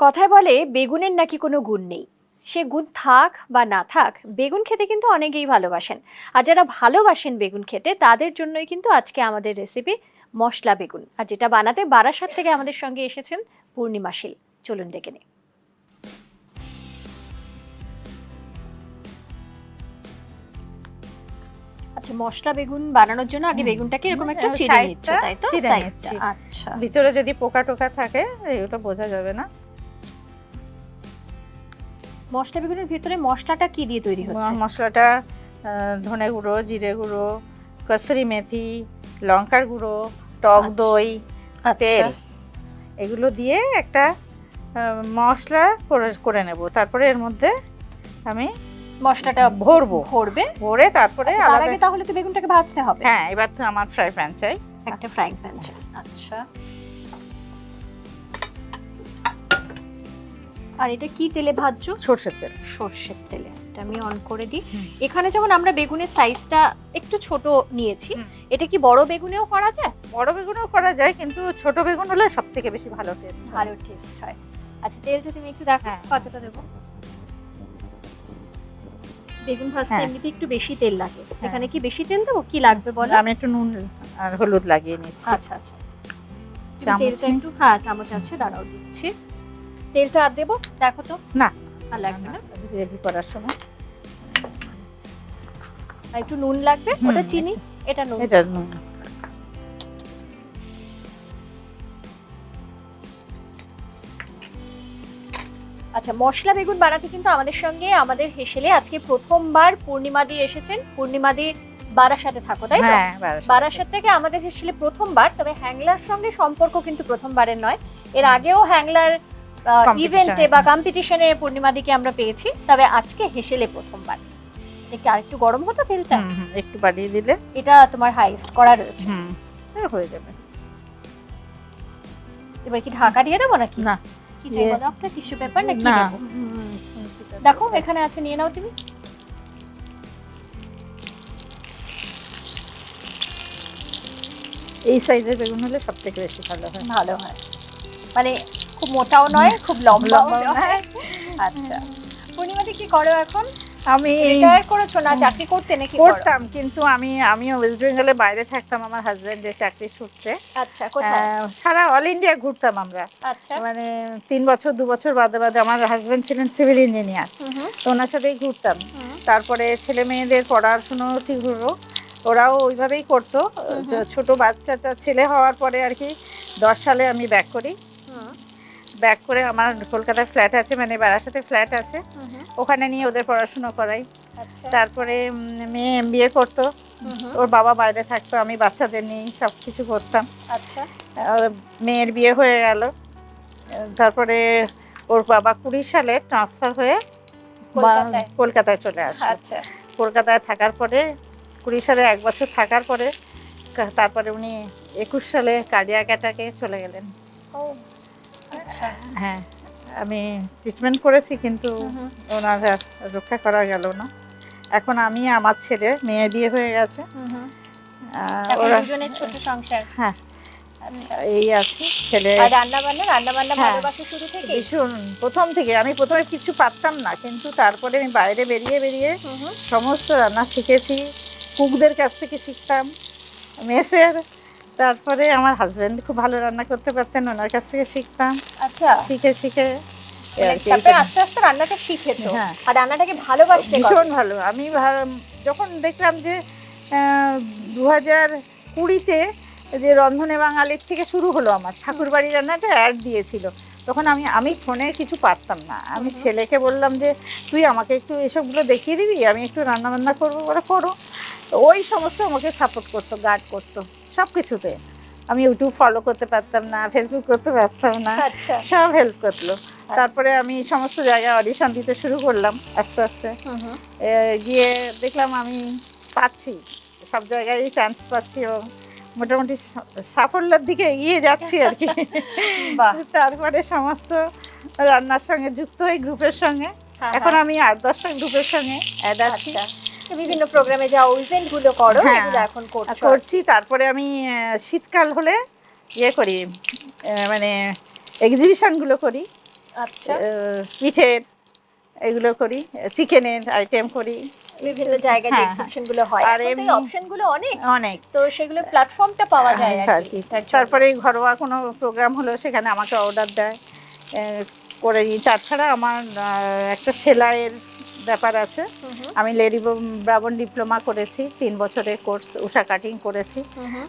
কথায় বলে বেগুনের নাকি কোনো গুণ নেই? সে গুণ থাক বা না থাক বেগুন খেতে কিন্তু অনেকেই ভালোবাসেন। আর যারা ভালোবাসেন বেগুন খেতে তাদের জন্যই কিন্তু আজকে আমাদের রেসিপি মশলা বেগুন। আর যেটা বানাতে বারাসাত থেকে আমাদের সঙ্গে এসেছেন পূর্ণিমা শীল। চলুন ডেকে নিই। আচ্ছা মশলা বেগুন বানানোর জন্য আগে বেগুনটাকে এরকম একটু চিড়ে নিচ্ছ তাই তো? আচ্ছা। ভিতরে যদি পোকা টোকা থাকে এগুলো বোঝা যাবে না। মশলা বেগুনের ভিতরে মশলাটা কি দিয়ে তৈরি হচ্ছে? মশলাটা ধনে গুঁড়ো জিরে গুঁড়ো কসরি মেথি লঙ্কার গুঁড়ো টক আচ্ছা। দই তেল আচ্ছা এগুলো দিয়ে একটা মশলা করে করে নেব। তারপরে এর মধ্যে আমি মশলাটা ভরবো। ভরবে? ভরে তারপরে আচ্ছা, আগে তাহলে তো বেগুনটাকে ভাজতে হবে। হ্যাঁ এবার তো আমার ফ্রাই প্যান চাই। একটা ফ্রাই প্যান চাই। আচ্ছা। আর এটা কি তেলে ভাজছো? সর্ষের তেল। সর্ষের তেলে। এটা আমি অন করে দিই। এখানে যেমন আমরা বেগুনের সাইজটা একটু ছোট নিয়েছি এটা কি বড় বেগুনেও করা যায়? বড় বেগুনেও করা যায় কিন্তু ছোট বেগুন হলে সব থেকে বেশি ভালো টেস্ট ভালো টেস্ট হয়। আচ্ছা তেলটা তুমি একটু দেখো হ্যাঁ। কতটা দেবো? বেগুন ভাজতে হ্যাঁ। এমনিতে একটু বেশি তেল লাগে। এখানে কি বেশি তেল দেবো কি লাগবে বলো? আমি একটু নুন আর হলুদ লাগিয়ে নিচ্ছি। আচ্ছা আচ্ছা। চামচ তেলটা একটু হ্যাঁ চামচ আছে দাঁড়াও দিচ্ছি। তেলটা আর দেবো? দেখো তো। না। আর লাগবে না গ্রেভি করার সময়। একটু নুন লাগবে? ওটা চিনি? এটা নুন। এটা নুন। আচ্ছা মশলা বেগুন বানাতে কিন্তু আমাদের সঙ্গে আমাদের হেসেলে আজকে প্রথমবার পূর্ণিমা দিয়ে এসেছেন। পূর্ণিমা দিয়ে বারাসাতে থাকো তাই তো? হ্যাঁ বারাসাত। থেকে আমাদের হেসেলে প্রথমবার তবে হ্যাংলার সঙ্গে সম্পর্ক কিন্তু প্রথমবারের নয়। এর আগেও হ্যাংলার ইভেন্টে বা কম্পিটিশনে পূর্ণিমাদিকে আমরা পেয়েছি। তবে আজকে হেসেলে প্রথমবার। দেখি আরেকটু গরম হতো তেলটা? একটু বাড়িয়ে দিলে। এটা তোমার হাইস্ট করা রয়েছে। হুম হয়ে যাবে। এবার কি ঢাকা দিয়ে দেবো নাকি? না কি চাই বলো আপনার টিস্যু পেপার নাকি না। দেবো? দেখো এখানে আছে নিয়ে নাও তুমি। এই সাইজের বেগুন হলে সব থেকে বেশি ভালো হয়। ভালো হয়। মানে খুব মোটাও নয় খুব লম্বাও নয়। আচ্ছা। পূর্ণিমাদি কি করো এখন? আমি রিটায়ার করেছ না? চাকরি করতে নাকি করতাম কিন্তু আমি আমিও ওয়েস্ট বেঙ্গলের বাইরে থাকতাম আমার হাজবেন্ডের চাকরি সূত্রে। আচ্ছা কোথায়? সারা অল ইন্ডিয়া ঘুরতাম আমরা। আচ্ছা। মানে তিন বছর দু বছর বাদে বাদে আমার হাজবেন্ড ছিলেন সিভিল ইঞ্জিনিয়ার তো ওনার সাথেই ঘুরতাম। তারপরে ছেলে মেয়েদের পড়াশুনো ঠিকগুলো ওরাও ওইভাবেই করতো। ছোট বাচ্চাটা ছেলে হওয়ার পরে আর কি দশ সালে আমি ব্যাক করি। ব্যাক করে আমার কলকাতায় ফ্ল্যাট আছে মানে বারাসাতে ফ্ল্যাট আছে। ওখানে নিয়ে ওদের পড়াশুনো করাই। আচ্ছা। তারপরে মেয়ে এম বিএ করতো। ওর বাবা বাইরে থাকতো আমি বাচ্চাদের নিয়েই সব কিছু করতাম। আচ্ছা। মেয়ের বিয়ে হয়ে গেল। তারপরে ওর বাবা কুড়ি সালে ট্রান্সফার হয়ে কলকাতায়? চলে আসে। আচ্ছা। কলকাতায় থাকার পরে কুড়ি সালে এক বছর থাকার পরে তারপরে উনি একুশ সালে কার্ডিয়াক অ্যাটাকে চলে গেলেন। ও হ্যাঁ আমি ট্রিটমেন্ট করেছি কিন্তু ওনার রক্ষা করা গেল না। এখন আমি আমার ছেলে মেয়ে বিয়ে হয়ে গেছে। ওরা ছোট সংসার। হ্যাঁ এই আছে ছেলে রান্না বান্না রান্না বান্না হ্যাঁ। শুরু থেকে? ভীষণ প্রথম থেকে। আমি প্রথমে কিছু পারতাম না কিন্তু তারপরে আমি বাইরে বেরিয়ে বেরিয়ে সমস্ত রান্না শিখেছি কুকদের কাছ থেকে শিখতাম মেসের তারপরে আমার হাজব্যান্ড খুব ভালো রান্না করতে পারতেন ওনার কাছ থেকে শিখতাম। আচ্ছা। শিখে শিখে। তারপরে আস্তে আস্তে রান্নাটা শিখেছো হ্যাঁ। আর রান্নাটাকে ভালোবাসতে ভীষণ ভালো। আমি যখন দেখলাম যে দু হাজার কুড়িতে যে রন্ধনে বাঙালির থেকে শুরু হলো আমার রান্নাটা অ্যাড দিয়েছিল। তখন আমি আমি ফোনে কিছু পারতাম না। আমি। ছেলেকে বললাম যে তুই আমাকে একটু এসবগুলো দেখিয়ে দিবি? আমি একটু রান্না বান্না করব বলে করো। ওই সমস্ত আমাকে সাপোর্ট করতো গার্ড করতো। সব কিছুতে আমি ইউটিউব ফলো করতে পারতাম না ফেসবুক করতে পারতাম না আচ্ছা। সব হেল্প করল। তারপরে আমি সমস্ত জায়গায় অডিশন দিতে শুরু করলাম আস্তে আস্তে। গিয়ে দেখলাম আমি পাচ্ছি সব জায়গায় চান্স পাচ্ছি এবং মোটামুটি সাফল্যের দিকে এগিয়ে যাচ্ছি আর কি। তারপরে সমস্ত রান্নার সঙ্গে যুক্ত হই গ্রুপের সঙ্গে। হ্যাঁ, এখন হ্যাঁ। আমি আট দশটা গ্রুপের সঙ্গে অ্যাড আছি। আচ্ছা। বিভিন্ন প্রোগ্রামে যা ইভেন্টগুলো করো হ্যাঁ। এগুলো এখন করছ করছি তারপরে আমি শীতকাল হলে ইয়ে করি মানে এক্সিবিশনগুলো করি। আচ্ছা। পিঠের এগুলো করি চিকেনের আইটেম করি। বিভিন্ন জায়গায় হ্যাঁ, এক্সিবিশনগুলো হয়। আর এমনি- অপশনগুলো অনেক। অনেক। তো সেগুলো প্ল্যাটফর্মটা পাওয়া যায় আর কি। তারপরে ঘরোয়া কোনো প্রোগ্রাম হলো সেখানে আমাকে অর্ডার দেয়। করে নিই। তাছাড়া আমার একটা সেলাইয়ের ব্যাপার আছে। আমি লেডি ব্রাবন ডিপ্লোমা করেছি তিন বছরের কোর্স উষা কাটিং করেছি।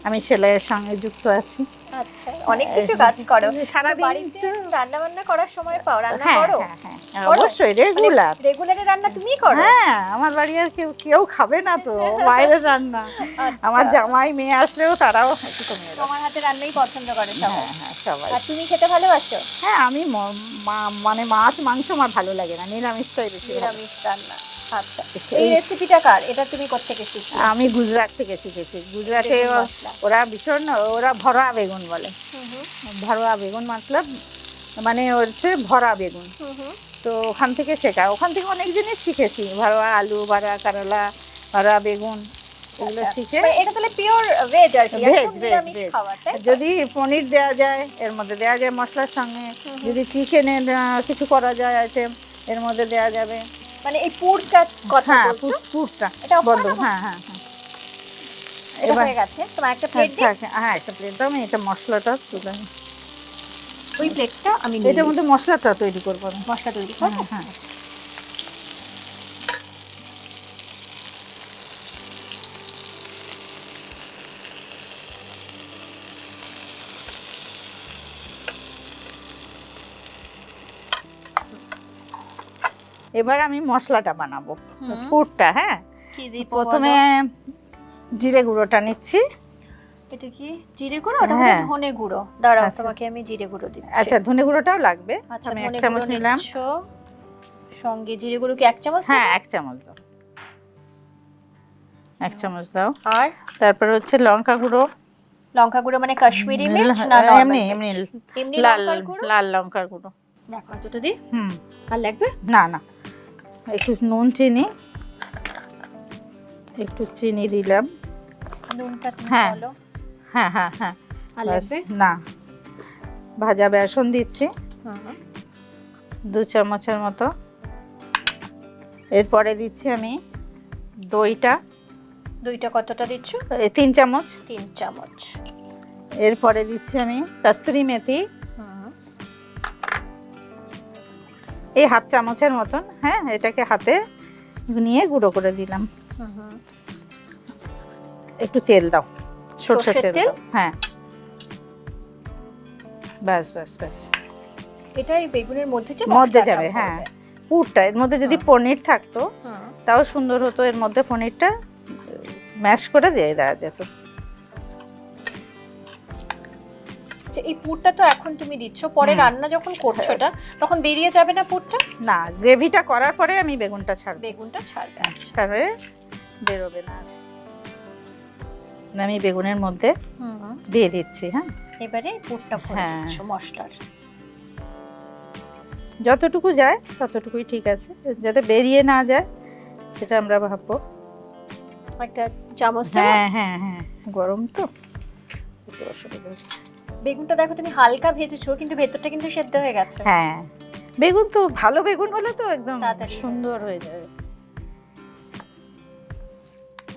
আমি সেলাইয়ের সঙ্গে যুক্ত আছি। আচ্ছা অনেক কিছু কাজ করো। সারাদিন বাড়িতে রান্না বান্না করার সময় পাও রান্না হ্যাঁ করো। হ্যাঁ হ্যাঁ অবশ্যই রেগুলার রেগুলারে রান্না তুমিই করো? হ্যাঁ আমার বাড়ি আর কেউ কেউ খাবে না তো বাইরের রান্না। আমার আচ্ছা। জামাই মেয়ে আসলেও তারাও একটু কমে তোমার হাতে রান্নাই পছন্দ করে হ্যাঁ হ্যাঁ সবাই। আর তুমি খেতে ভালোবাসো? হ্যাঁ আমি মানে মাছ মাংস আমার ভালো লাগে না নিরামিষটাই বেশি নিরামিষ রান্না আচ্ছা এই- এই রেসিপিটা কার এটা তুমি কোত্থেকে শিখছো আমি গুজরাট থেকে শিখেছি গুজরাটে। ওরা ভীষণ ওরা ভরা বেগুন বলে ভরা বেগুন মতলব মানে হচ্ছে ভরা বেগুন। তো ওখান থেকে শেখা ওখান থেকে অনেক জিনিস শিখেছি ভরা আলু ভরা করলা ভরা বেগুন এগুলো আচ্ছা। শিখে মানে এটা তাহলে পিওর ভেজ আর কি তো? যদি পনির দেওয়া যায় এর মধ্যে দেওয়া যায় মশলার সঙ্গে। যদি চিকেনের কিছু করা যায় আইটেম এর মধ্যে দেওয়া যাবে মানে এই পুরটা কথা হ্যাঁ পুরটা এটা বন্ধ হ্যাঁ হ্যাঁ হ্যাঁ। এটা এবার- হয়ে গেছে। তোমার একটা হ্যাঁ, প্লেট দিই? হ্যাঁ একটা প্লেট দাও আমি এটা মশলাটা তুলে ওই প্লেটটা আমি এটার মধ্যে মশলাটা তৈরি করব মশলা তৈরি করব? হ্যাঁ। এবার আমি মশলাটা বানাবো। পুরটা হ্যাঁ? প্রথমে জিরে গুঁড়োটা নিচ্ছি। এটা কি? জিরে গুঁড়ো? ওটা হ্যাঁ। ধনে গুঁড়ো। দাঁড়াও আচ্ছা। তোমাকে আমি জিরে গুঁড়ো দিচ্ছি। আচ্ছা ধনে গুঁড়োটাও লাগবে। আচ্ছা আমি এক চামচ নিলাম। সঙ্গে জিরে গুঁড়ো কি এক চামচ হ্যাঁ এক চামচ দাও। এক চামচ দাও। আর? তারপর হচ্ছে লঙ্কা গুঁড়ো। লঙ্কা গুঁড়ো মানে কাশ্মীরি মির্চ না এমনি নরমাল এমনি এমনি লাল গুঁড়ো? লাল লঙ্কার গুঁড়ো। দেখো এতটা দিই হুম। আর লাগবে? না না। একটু নুন চিনি একটু চিনি দিলাম। নুনটা হ্যাঁ। হ্যাঁ হ্যাঁ হ্যাঁ। লাগবে? না। ভাজা বেসন দিচ্ছি। দু চামচের মতো। এরপরে দিচ্ছি আমি দইটা। দইটা কতটা দিচ্ছ? তিন চামচ। তিন চামচ। এরপরে দিচ্ছি আমি কস্তুরি মেথি। এই হাফ চামচের মতন হ্যাঁ এটাকে হাতে নিয়ে গুঁড়ো করে দিলাম। একটু তেল দাও সরষের তেল হ্যাঁ। ব্যাস ব্যাস ব্যাস। এটা এই বেগুনের মধ্যে যে মধ্যে যাবে, হ্যাঁ। পুরটা এর মধ্যে যদি পনির থাকতো তাও সুন্দর হতো এর মধ্যে পনিরটা ম্যাশ করে দিয়ে দেওয়া যেত। আচ্ছা, এই পুরটা তো এখন তুমি দিচ্ছ পরে রান্না যখন করছ এটা তখন বেরিয়ে যাবে না পুরটা? না গ্রেভিটা করার পরে আমি বেগুনটা ছাড়বো। বেগুনটা ছাড়বে আচ্ছা। তারপরে বেরোবে না আর। আমি বেগুনের মধ্যে। দিয়ে দিচ্ছি হ্যাঁ? এবারে পুরটা ভরে হ্যাঁ। দিচ্ছ মশলার। যতটুকু যায় ততটুকুই ঠিক আছে। যাতে বেরিয়ে না যায় সেটা আমরা ভাববো। একটা চামচ হ্যাঁ হ্যাঁ হ্যাঁ। গরম তো। অসুবিধা হচ্ছে। বেগুনটা দেখো তুমি হালকা ভেজেছো কিন্তু ভেতরটা কিন্তু সেদ্ধ হয়ে গেছে। হ্যাঁ। বেগুন তো ভালো বেগুন হলে তো একদম সুন্দর হয়ে যাবে।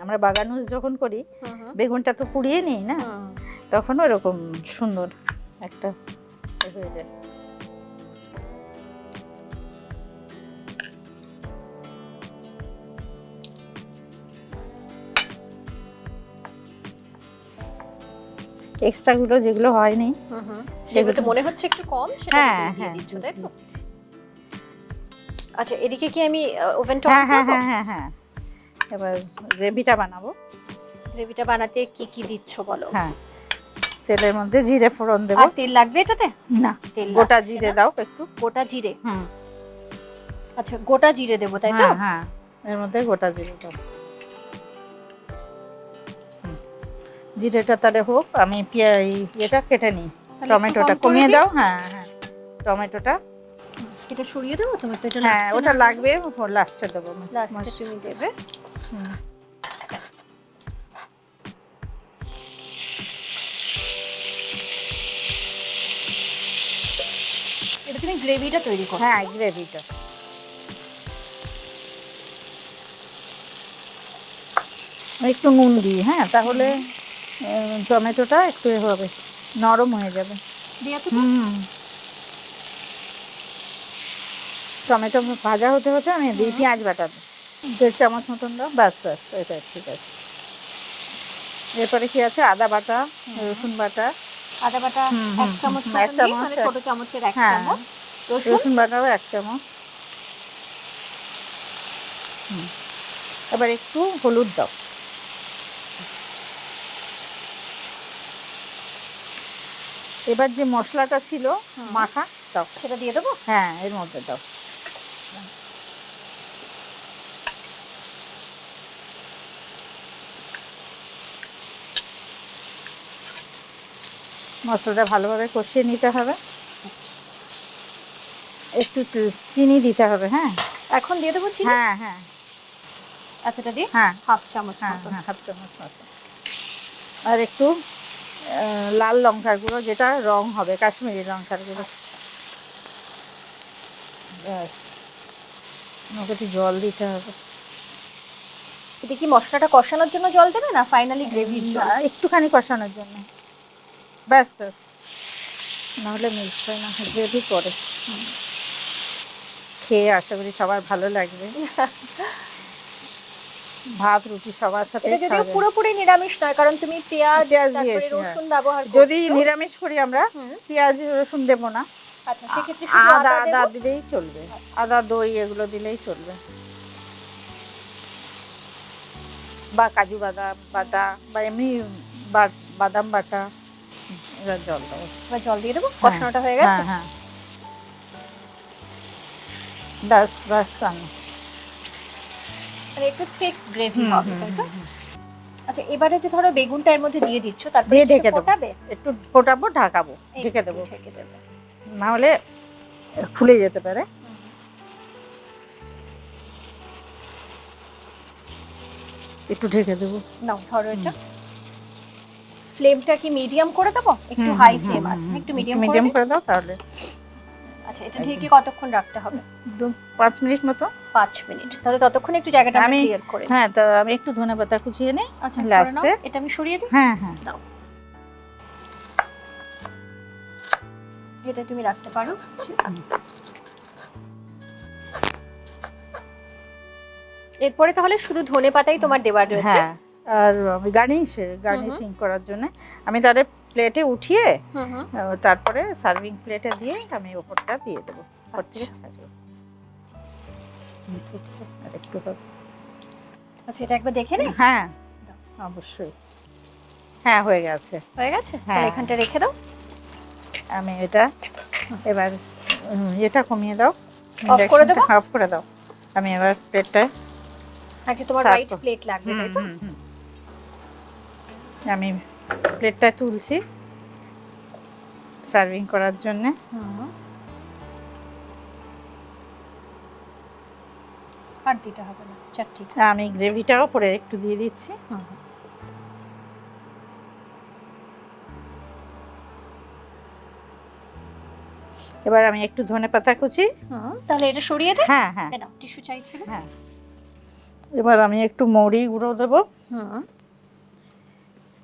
আমরা বাগানুস যখন করি। বেগুনটা তো পুড়িয়ে নিই না তখন ওরকম সুন্দর একটা হয়ে যায়। এক্সট্রা গুলো যেগুলো হয়নি। সেগুলো- মনে হচ্ছে একটু কম সেটা হ্যাঁ, হ্যাঁ। আচ্ছা এদিকে কি আমি ওভেনটা হ্যাঁ অন হ্যাঁ হ্যাঁ হ্যাঁ হ্যাঁ এবার গ্রেভিটা বানাবো। গ্রেভিটা বানাতে কি কি দিচ্ছ বলো? হ্যাঁ। তেলের মধ্যে জিরে ফোড়ন দেবো। আর তেল লাগবে এটাতে? না তেল গোটা জিরে দাও একটু। গোটা জিরে? হুম। আচ্ছা গোটা জিরে দেবো তাই তো? হ্যাঁ হ্যাঁ। এর মধ্যে গোটা জিরে দাও জিরেটা তাহলে হোক আমি এটা কেটে নিই। টমেটোটা কমিয়ে দাও হ্যাঁ হ্যাঁ। টমেটোটা। এটা সরিয়ে দেবো তোমার তো এটা হ্যাঁ ওটা লাগবে লাস্টে দেবো। লাস্টে তুমি দেবে। এটা তুমি গ্রেভিটা তৈরি করো। হ্যাঁ গ্রেভিটা। একটু নুন দিই হ্যাঁ তাহলে টমেটোটা একটু হবে নরম হয়ে যাবে। হুম টমেটো ভাজা হতে হতে আমি দিই পেঁয়াজ বাটা দেড় চামচ মতন দাও ব্যাস ব্যাস এটা ঠিক আছে। এরপরে কি আছে? আদা বাটা রসুন বাটা। আদা বাটা এক চামচ এক চামচ, মানে ছোট চামচের এক হ্যাঁ। চামচ। রসুন? রসুন বাটাও এক চামচ। এবার একটু হলুদ দাও। এবার যে মশলাটা ছিল মাখা দাও। সেটা দিয়ে দেবো? হ্যাঁ এর মধ্যে দাও। মশলাটা ভালোভাবে কষিয়ে নিতে হবে। একটু চিনি দিতে হবে হ্যাঁ? এখন দিয়ে দেবো চিনি? হ্যাঁ হ্যাঁ। এতটা দিয়ে? হ্যাঁ। হাফ চামচ হ্যাঁ হ্যাঁ হাফ চামচ মতো। আর একটু লাল লঙ্কার গুঁড়ো যেটা রং হবে কাশ্মীরি লঙ্কার গুঁড়ো। ব্যাস। একটু জল দিতে হবে। এটা কি মশলাটা কষানোর জন্য জল দেবে না? ফাইনালি গ্রেভির জল? একটুখানি কষানোর জন্য। ব্যাস ব্যাস। নাহলে মিক্স হয় না গ্রেভি করে খেয়ে আশা করি সবার ভালো লাগবে। ভাত রুটি সবার সাথে যদিও পুরোপুরি নিরামিষ নয় কারণ তুমি পেঁয়াজ তারপরে হ্যাঁ। রসুন ব্যবহার যদি নিরামিষ করি আমরা পেঁয়াজ রসুন দেবো না। আচ্ছা সেক্ষেত্রে আদা আদা দিলেই চলবে। আদা দই এগুলো দিলেই চলবে। বা কাজু বাদাম বাটা বা এমনি বাদাম বাটা এবার জল দেবো। জল দিয়ে দেবো? হ্যাঁ, কষানোটা হয়ে গেছে? হ্যাঁ হ্যাঁ। ব্যাস ব্যাস আমি। মানে একটু ঠিক গ্রেভি হবে তাই তো। আচ্ছা এবারে যে ধরো বেগুনটা এর মধ্যে দিয়ে দিচ্ছ তারপরে দিয়ে একটু ঢেকে দেবো। একটু ফোটাবো ঢাকাবো ঢেকে দেবো। ঢেকে দেবে। নাহলে ফুলে যেতে পারে। একটু ঢেকে দেবো। নাও ধরো এটা। ফ্লেমটা কি মিডিয়াম করে দেবো? একটু হাই ফ্লেম আছে। একটু মিডিয়াম মিডিয়াম করে দাও তাহলে? আচ্ছা এটা ঢেকে কতক্ষণ রাখতে হবে? পাঁচ মিনিট মতো। পাঁচ মিনিট। তাহলে ততক্ষণ একটু জায়গাটা আমি ক্লিয়ার করে হ্যাঁ তো আমি একটু ধনে পাতা কুচিয়ে নিই আচ্ছা লাস্টে এটা আমি সরিয়ে দিই? হ্যাঁ হ্যাঁ। দাও। এটা তুমি রাখতে পারো। এরপরে তাহলে শুধু ধনে পাতাই তোমার দেওয়ার রয়েছে? হ্যাঁ আর গার্নিশ গার্নিশিং করার জন্য। আমি তাহলে প্লেটে উঠিয়ে তারপরে সার্ভিং প্লেটে দিয়ে আমি ওপরটা দিয়ে দেবো। ওপর থেকে আচ্ছা। ছাড়িয়ে ফুটছে আর একটু হবে। আচ্ছা এটা একবার দেখে হ্যাঁ অবশ্যই। হ্যাঁ হয়ে গেছে। হয়ে গেছে? হ্যাঁ। এখানটা রেখে দাও। আমি এটা এবার এটা কমিয়ে দাও। করে? অফ করে দাও। আমি এবার প্লেটটা আগে তোমার হোয়াইট প্লেট লাগবে তাই তো? আমি প্লেটটা তুলছি সার্ভিং করার জন্য। আর দিতে হবে না চারটি আমি গ্রেভিটাও পরে একটু দিয়ে দিচ্ছি। এবার আমি একটু ধনে পাতা কুচি। তাহলে এটা সরিয়ে দে। হ্যাঁ হ্যাঁ। টিস্যু চাইছিল হ্যাঁ। এবার আমি একটু মৌরি গুঁড়ো দেবো। হুম।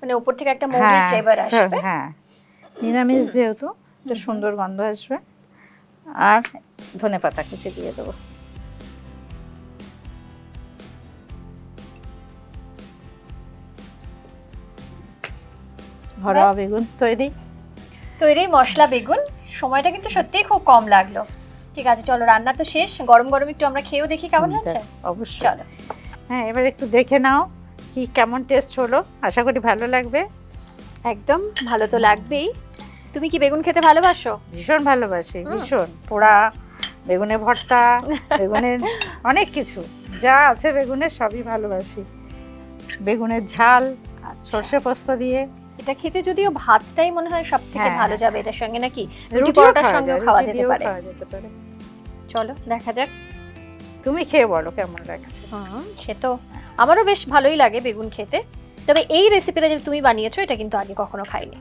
মানে উপর থেকে একটা মৌরি হ্যাঁ ফ্লেভার হ্যাঁ, আসবে। হ্যাঁ। নিরামিষ যেহেতু একটা সুন্দর গন্ধ আসবে। আর ধনে পাতা কুচি দিয়ে দেবো। ঘরোয়া বেগুন তৈরি। তৈরি মশলা বেগুন। সময়টা কিন্তু সত্যিই খুব কম লাগল। ঠিক আছে চলো রান্না তো শেষ। গরম গরম একটু আমরা খেয়েও দেখি কেমন হচ্ছে অবশ্যই। চলো। হ্যাঁ এবার একটু দেখে নাও। কি কেমন টেস্ট হলো। আশা করি ভালো লাগবে। একদম ভালো তো লাগবেই। তুমি কি বেগুন খেতে ভালোবাসো? ভীষণ ভালোবাসি ভীষণ। পোড়া বেগুনের ভর্তা বেগুনের অনেক কিছু। যা আছে বেগুনের সবই ভালোবাসি। বেগুনের ঝাল সর্ষে পোস্ত দিয়ে। এটা খেতে যদিও ভাতটাই মনে হয় সব থেকে হ্যাঁ। ভালো যাবে এটার সঙ্গে নাকি? রুটি পরোটার সঙ্গেও খাওয়া যেতে পারে। চলো দেখা যাক। তুমি খেয়ে বলো কেমন লাগছে। হুম সে তো আমারও বেশ ভালোই লাগে বেগুন খেতে। তবে এই রেসিপিটা যে তুমি বানিয়েছো এটা কিন্তু আগে কখনো খাইনি।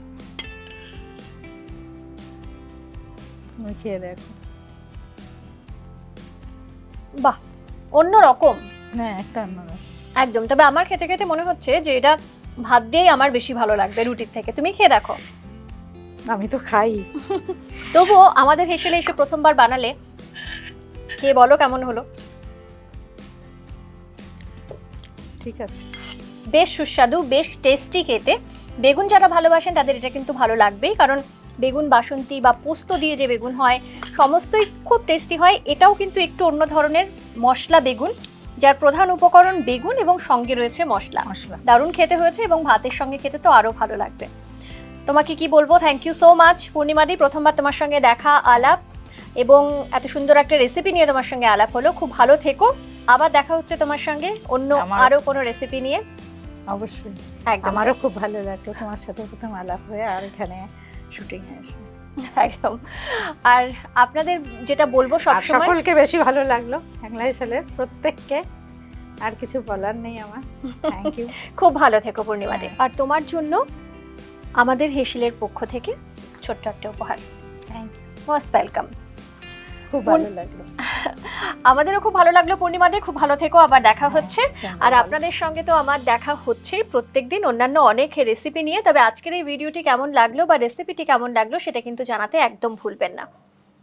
খেয়ে দেখো। বাহ অন্য রকম হ্যাঁ একটা একদম তবে আমার খেতে খেতে মনে হচ্ছে যে এটা ভাত দিয়েই আমার বেশি ভালো লাগবে রুটির থেকে। তুমি খেয়ে দেখো। আমি তো খাই। তবুও আমাদের হেসেলে এসে প্রথমবার বানালে খেয়ে বলো কেমন হলো। ঠিক আছে। বেশ সুস্বাদু বেশ টেস্টি খেতে। বেগুন যারা ভালোবাসেন তাদের এটা কিন্তু ভালো লাগবেই কারণ বেগুন বাসন্তী বা পোস্ত দিয়ে যে বেগুন হয় সমস্তই খুব টেস্টি হয়। এটাও কিন্তু একটু অন্য ধরনের মশলা বেগুন যার প্রধান উপকরণ বেগুন এবং সঙ্গে রয়েছে মশলা। মশলা। দারুণ খেতে হয়েছে এবং ভাতের সঙ্গে খেতে তো আরও ভালো লাগবে। তোমাকে কি বলব? থ্যাংক ইউ সো মাচ পূর্ণিমাদি প্রথমবার তোমার সঙ্গে দেখা আলাপ এবং এত সুন্দর একটা রেসিপি নিয়ে তোমার সঙ্গে আলাপ হলো। খুব ভালো থেকো। আবার দেখা হচ্ছে তোমার সঙ্গে অন্য আরও কোনো রেসিপি নিয়ে। অবশ্যই। একদম। আমারও খুব ভালো লাগল তোমার সাথে প্রথম আলাপ হয়ে আর এখানে শুটিং এসে। একদম। আর আপনাদের যেটা বলব সব সকলকে বেশি ভালো লাগল বাংলা হেসেলের প্রত্যেককে। আর কিছু বলার নেই আমার। থ্যাংক ইউ খুব ভালো থেকো পূর্ণিমাদি হ্যাঁ। আর তোমার জন্য আমাদের হেসিলের পক্ষ থেকে ছোট্ট একটা উপহার। থ্যাংক ইউ মোস্ট ওয়েলকাম খুব ভালো লাগল। আমাদেরও খুব ভালো লাগল পূর্ণিমাদি খুব ভালো থেকো আবার দেখা হচ্ছে। আর আপনাদের সঙ্গে তো আমার দেখা হচ্ছেই প্রত্যেকদিন অন্যান্য অনেক রেসিপি নিয়ে। তবে আজকের এই ভিডিওটি কেমন লাগল বা রেসিপিটি কেমন লাগল সেটা কিন্তু জানাতে একদম ভুলবেন না।